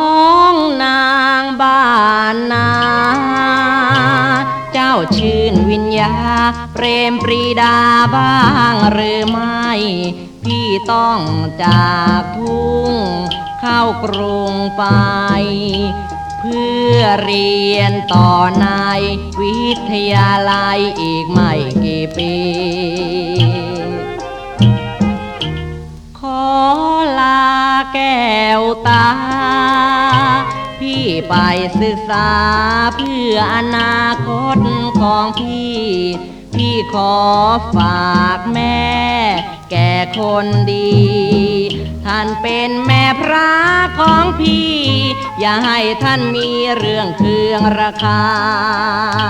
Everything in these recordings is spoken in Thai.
องนางบ้านนา เจ้าชื่นวิญญา เปรมปรีดาบ้างหรือไม่ พี่ต้องจากทุ่ง เข้ากรุงไป เพื่อเรียนต่อในวิทยาลัยอีกไม่กี่ปีขอลาแก้วตา ไปศึกษาเพื่ออนาคตของพี่ พี่ขอฝากแม่ แก่คนดี ท่านเป็นแม่พระของพี่ อย่าให้ท่านมีเรื่องเครื่องราคางน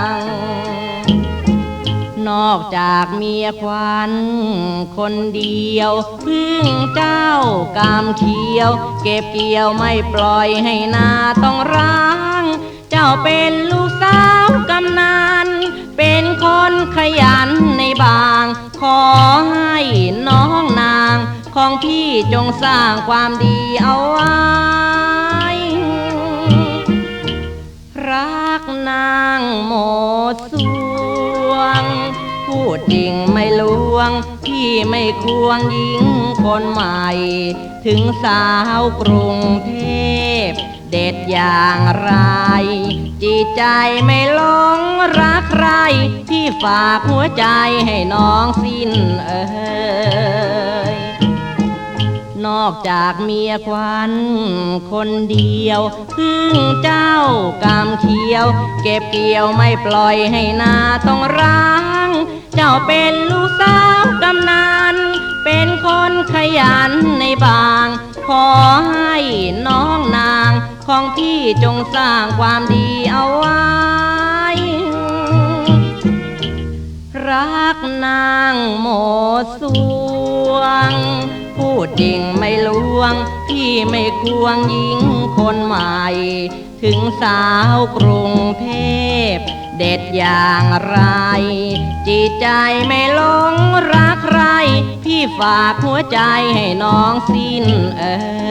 อกจากเมียควันคนเดียวพึ่งเจ้ากามเขียว เก็บเกี่ยวไม่ปล่อยให้นาต้องร้าง เจ้าเป็นลูกสาวกำนันเป็นคนขยันในบาง ขอให้น้องนาง ของพี่จงสร้างความดีเอาไว้ รักนางหมดสวงพูด จริงไม่ลวง พี่ไม่ควงหญิงคนใหม่ ถึงสาวกรุงเทพ เด็ดอย่างไร จีใจไม่ลงรักใคร พี่ฝากหัวใจให้น้องสิ้นเอกจากเมียควันคนเดียว พึ่งเจ้ากามเขียว เก็บเกี่ยวไม่ปล่อยให้นาต้องร้าง เจ้าเป็นลูกสาวกำนันเป็นคนขยันในบาง ขอให้น้องนางของพี่จงสร้างความดีเอาไว้ รักนางหมดสู ดจริงไม่ลวง พี่ไม่ควงหญิงคนใหม่ ถึงสาวกรุงเทพ เด็ดอย่างไร จิตใจไม่หลงรักใคร พี่ฝากหัวใจให้น้องสิ้นเออ